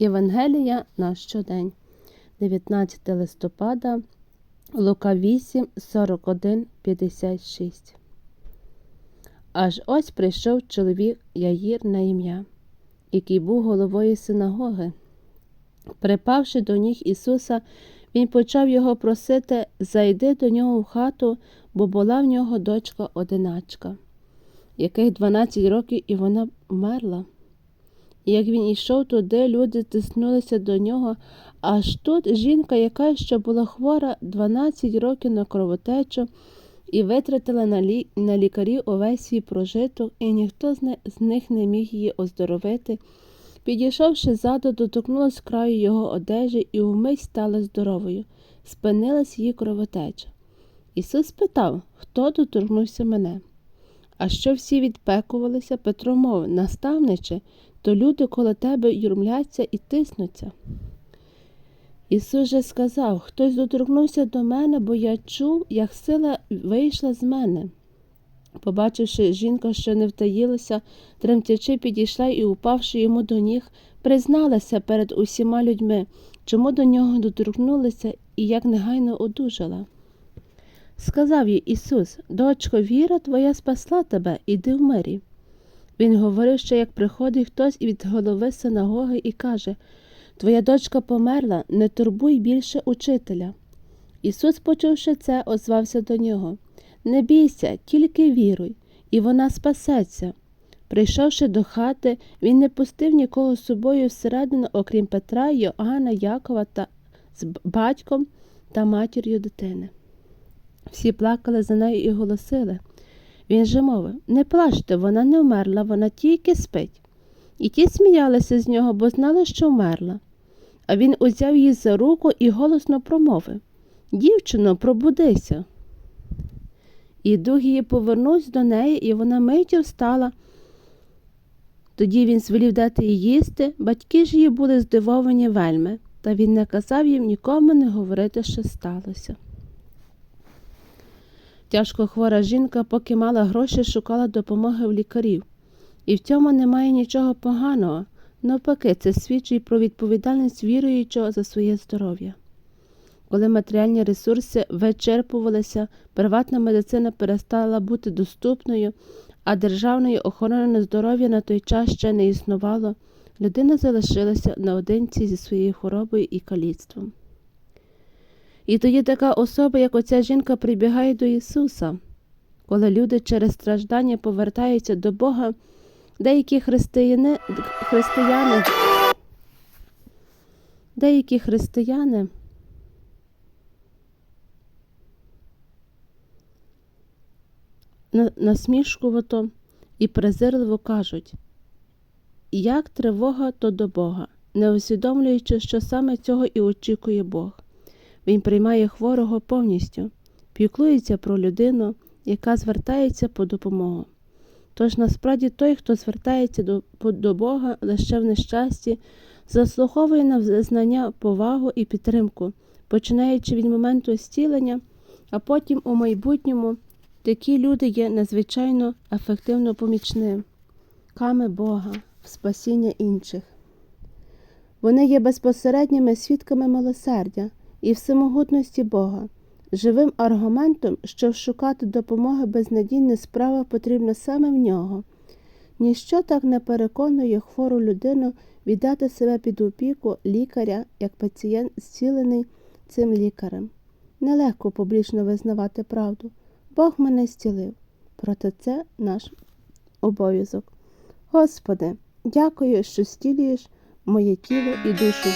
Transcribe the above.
Євангелія на щодень, 19 листопада, Лука 8, 41, 56. Аж ось прийшов чоловік Яїр на ім'я, який був головою синагоги. Припавши до ніг Ісуса, він почав його просити зайди до нього в хату, бо була в нього дочка одиначка, яких 12 років і вона вмерла. Як він йшов туди, люди тиснулися до нього, аж тут жінка, яка ще була хвора 12 років на кровотечу, і витратила на, лі... на лікарів увесь свій прожиток, і ніхто з, не... з них не міг її оздоровити. Підійшовши ззаду, доторкнулась краю його одежі і вмить стала здоровою, спинилась її кровотеча. Ісус спитав, хто доторкнувся мене. А що всі відпекувалися, Петро мовив, наставниче, то люди коло тебе юрмляться і тиснуться. Ісус же сказав, хтось доторкнувся до мене, бо я чув, як сила вийшла з мене. Побачивши, жінка, що не втаїлася, тремтячи, підійшла і, упавши йому до ніг, призналася перед усіма людьми, чому до нього доторкнулися і як негайно одужала. Сказав їй Ісус, дочко, віра твоя спасла тебе, іди в мирі. Він говорив, що як приходить хтось від голови синагоги і каже Твоя дочка померла, не турбуй більше учителя. Ісус, почувши це, озвався до нього Не бійся, тільки віруй, і вона спасеться. Прийшовши до хати, він не пустив нікого з собою всередину, окрім Петра, Йоанна, Якова та з батьком та матір'ю дитини. Всі плакали за нею і голосили. Він же мовив Не плачте, вона не вмерла, вона тільки спить. І ті сміялися з нього, бо знали, що вмерла. А він узяв її за руку і голосно промовив Дівчино, пробудися. І дух її повернувся до неї, і вона миттю встала. Тоді він звелів дати їй їсти, батьки ж її були здивовані вельми, та він не казав їм нікому не говорити, що сталося. Тяжко хвора жінка, поки мала гроші, шукала допомоги в лікарів. І в цьому немає нічого поганого. Навпаки, це свідчить про відповідальність віруючого за своє здоров'я. Коли матеріальні ресурси вичерпувалися, приватна медицина перестала бути доступною, а державної охорони здоров'я на той час ще не існувало, людина залишилася наодинці зі своєю хворобою і каліцтвом. І тоді така особа, як оця жінка, прибігає до Ісуса. Коли люди через страждання повертаються до Бога, деякі християни, християни, деякі християни насмішкувато і презирливо кажуть, як тривога, то до Бога, не усвідомлюючи, що саме цього і очікує Бог. Він приймає хворого повністю, піклується про людину, яка звертається по допомогу. Тож насправді той, хто звертається до, до Бога лише в нещасті, заслуховує на знання, повагу і підтримку, починаючи від моменту зцілення, а потім у майбутньому такі люди є надзвичайно ефективно помічними, ками Бога в спасіння інших. Вони є безпосередніми свідками милосердя і всемогутності Бога, живим аргументом, що шукати допомоги безнадійна справа потрібна саме в нього. Ніщо так не переконує хвору людину віддати себе під опіку лікаря, як пацієнт зцілений цим лікарем. Нелегко публічно визнавати правду. Бог мене зцілив, проте це наш обов'язок. Господи, дякую, що зцілюєш моє тіло і душу.